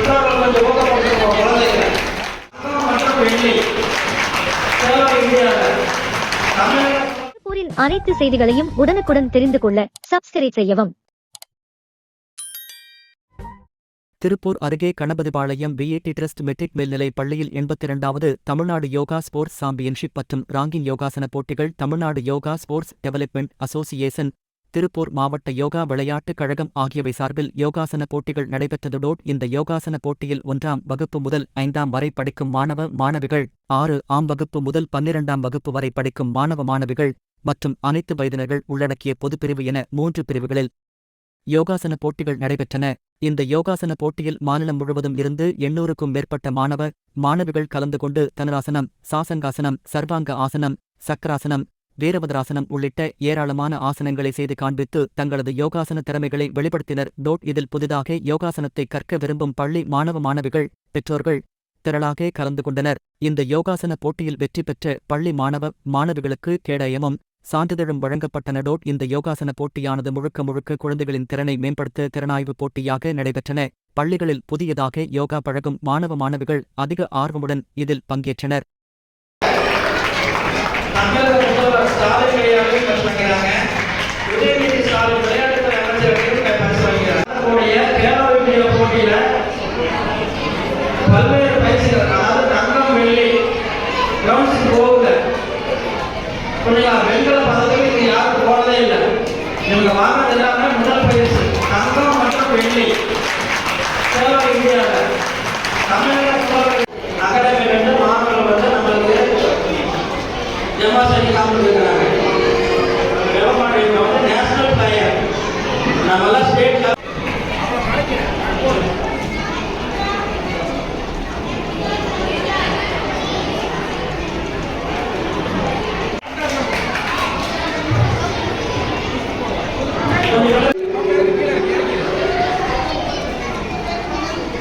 பெற்றோர்கள் கொஞ்சம் ஊக்கப்படுத்துங்க குழந்தைங்க மற்றும் வெள்ளி சேலோ அனைத்து செய்திகளையும் உடனுக்குடன் தெரிந்து கொள்ள சப்ஸ்கிரைப் செய்யவும். திருப்பூர் அருகே கணபதிபாளையம் பிஏடி டிரஸ்ட் மெட்ரிக் மேல்நிலைப் பள்ளியில் எண்பத்தி இரண்டாவது தமிழ்நாடு யோகா ஸ்போர்ட்ஸ் சாம்பியன்ஷிப் மற்றும் ராங்கிங் யோகாசன போட்டிகள் Tamil Nadu yoga sports development association Tiruppur மாவட்ட யோகா விளையாட்டுக் கழகம் ஆகியவை சார்பில் யோகாசன போட்டிகள் நடைபெற்றதோடு இந்த யோகாசன போட்டியில் ஒன்றாம் வகுப்பு முதல் ஐந்தாம் வரை படிக்கும் மாணவ மாணவிகள் ஆறு ஆம் வகுப்பு முதல் பன்னிரண்டாம் வகுப்பு வரை படிக்கும் மாணவ மாணவிகள் மற்றும் அனைத்து வயதினர்கள் உள்ளடக்கிய பொதுப்பிரிவு என மூன்று பிரிவுகளில் யோகாசன போட்டிகள் நடைபெற்றன. இந்த யோகாசன போட்டியில் மாநிலம் முழுவதும் இருந்து எண்ணூறுக்கும் மேற்பட்ட மாணவ மாணவிகள் கலந்து கொண்டு தனராசனம் சாசங்காசனம் சர்வாங்க ஆசனம் சக்கராசனம் வீரபதராசனம் உள்ளிட்ட ஏராளமான ஆசனங்களை செய்து காண்பித்து தங்களது யோகாசன திறமைகளை வெளிப்படுத்தினர். டோட் இதில் புதிதாக யோகாசனத்தை கற்க விரும்பும் பள்ளி மாணவ மாணவிகள் பெற்றோர்கள் திரளாக கலந்து கொண்டனர். இந்த யோகாசன போட்டியில் வெற்றி பெற்ற பள்ளி மாணவ மாணவிகளுக்கு கேடயமும் சான்றிதழும் வழங்கப்பட்டனடோட் இந்த யோகாசன போட்டியானது முழுக்க முழுக்க குழந்தைகளின் திறனை மேம்படுத்த திறனாய்வு போட்டியாக நடைபெற்றன. பள்ளிகளில் புதியதாக யோகா பழகும் மாணவ மாணவிகள் அதிக ஆர்வமுடன் இதில் பங்கேற்றனர். கிரவுண்ட்ஸுக்கு போகல புரியுதா வெண்கல பதக்கம் இது யாரும் போனதே இல்லை. இவங்க வாங்கினது எல்லாமே முதல் பரிசு தங்கம் மற்றும் வெள்ளி. கேலோ இந்தியாவில் தமிழக அகாடமி அகாடமியிலிருந்து மாணவர்கள் வந்து நம்மளுக்கு டெமாஸ்ட்ரேட் காமிச்சிருக்கிறாங்க. விவசாயம் வந்து நேஷனல் பிளேயர் நம்மளாம் ஸ்டேட்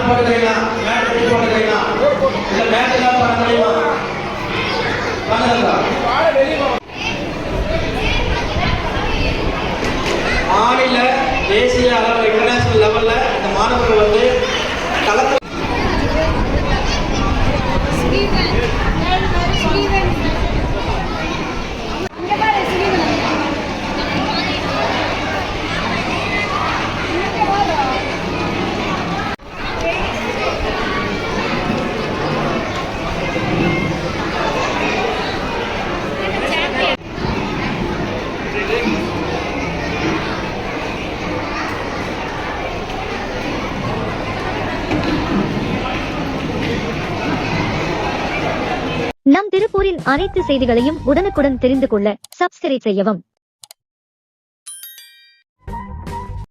மேட் மாத்து போட்டுக்கிறீங்களா மேட் பிடிச்சி போட்டுக்கிறீங்களா இல்ல மேட் எல்லாம் பண்ண முடியுமா பண்ணுங்க திருப்பூரின் அனைத்து செய்திகளையும் உடனுக்குடன் தெரிந்து கொள்ள சப்ஸ்கிரைப் செய்யவும்.